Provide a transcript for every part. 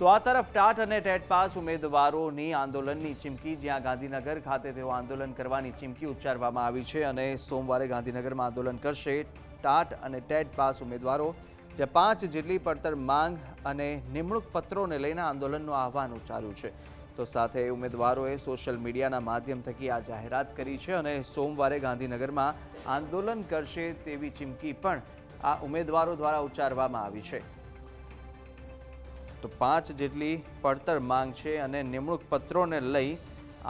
તો આ તરફ ટાટ અને ટેટ પાસ ઉમેદવારોની આંદોલનની ચીમકી, જ્યાં ગાંધીનગર ખાતે તેઓ આંદોલન કરવાની ચીમકી ઉચ્ચારવામાં આવી છે અને સોમવારે ગાંધીનગરમાં આંદોલન કરશે. ટાટ અને ટેટ પાસ ઉમેદવારો જે પાંચ જેટલી પડતર માંગ અને નિમણૂક પત્રોને લઈને આંદોલનનું આહવાન ઉચ્ચાર્યું છે. તો સાથે ઉમેદવારોએ સોશિયલ મીડિયાના માધ્યમ થકી આ જાહેરાત કરી છે અને સોમવારે ગાંધીનગરમાં આંદોલન કરશે તેવી ચીમકી પણ આ ઉમેદવારો દ્વારા ઉચ્ચારવામાં આવી છે. તો પાંચ જેટલી પડતર માંગ છે અને નિમણૂક પત્રોને લઈ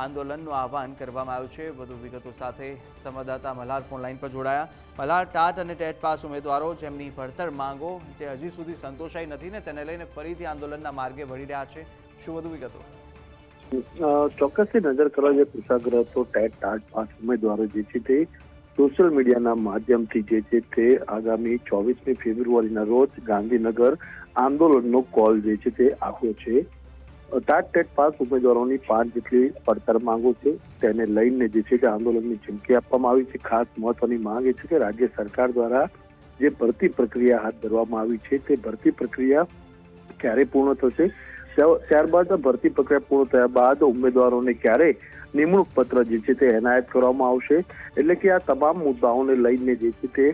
આંદોલનનું આહવાન કરવામાં આવ્યું છે. વધુ વિગતો સાથે સંવાદદાતા મલ્હાર ફોન લાઈન પર જોડાયા. મલ્હાર, ટાટ અને ટેટ પાસ ઉમેદવારો જેમની ભડતર માંગો જે હજી સુધી સંતોષાઈ નથી ને તેને લઈને ફરીથી આંદોલનના માર્ગે વળી રહ્યા છે. શું વધુ વિગતો? ચોક્કસથી નજર કરવા જે કુશાગ્રહ તો ટેટ, ટાટ પાસ ઉમેદવારો જે છે તે સોશિયલ મીડિયાના માધ્યમથી જે છે તે આગામી ચોવીસમી ફેબ્રુઆરીના રોજ ગાંધીનગર આંદોલનનો કોલ જે છે તે આપ્યો છે. ટાટ ટેટ પાસ ઉમેદવારોની પાંચ જેટલી પડતર માંગો છે, તેને લઈને જે છે તે આંદોલનની ચીમકી આપવામાં આવી છે. ખાસ મહત્વની માંગ એ છે કે રાજ્ય સરકાર દ્વારા જે ભરતી પ્રક્રિયા હાથ ધરવામાં આવી છે, તે ભરતી પ્રક્રિયા ક્યારે પૂર્ણ થશે? ત્યારબાદ ભરતી પ્રક્રિયા પૂર્ણ થયા બાદ ઉમેદવારોને ક્યારે નિમણૂક પત્ર જે છે તે એનાયત કરવામાં આવશે? એટલે કે આ તમામ મુદ્દાઓને લઈને જે છે તે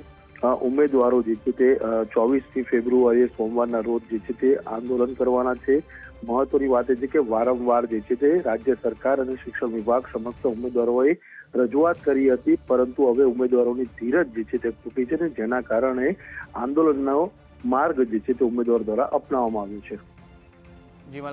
ઉમેદવારો જે છે તે ચોવીસમી ફેબ્રુઆરીએ સોમવારના રોજ જે છે તે આંદોલન કરવાના છે. મહત્વની વાત એ છે કે વારંવાર જે છે તે રાજ્ય સરકાર અને શિક્ષણ વિભાગ સમક્ષ ઉમેદવારોએ રજૂઆત કરી હતી, પરંતુ હવે ઉમેદવારોની ધીરજ જે છે તે તૂટી છે ને જેના કારણે આંદોલનનો માર્ગ જે છે તે ઉમેદવાર દ્વારા અપનાવવામાં આવ્યો છે. જી મલ્હાર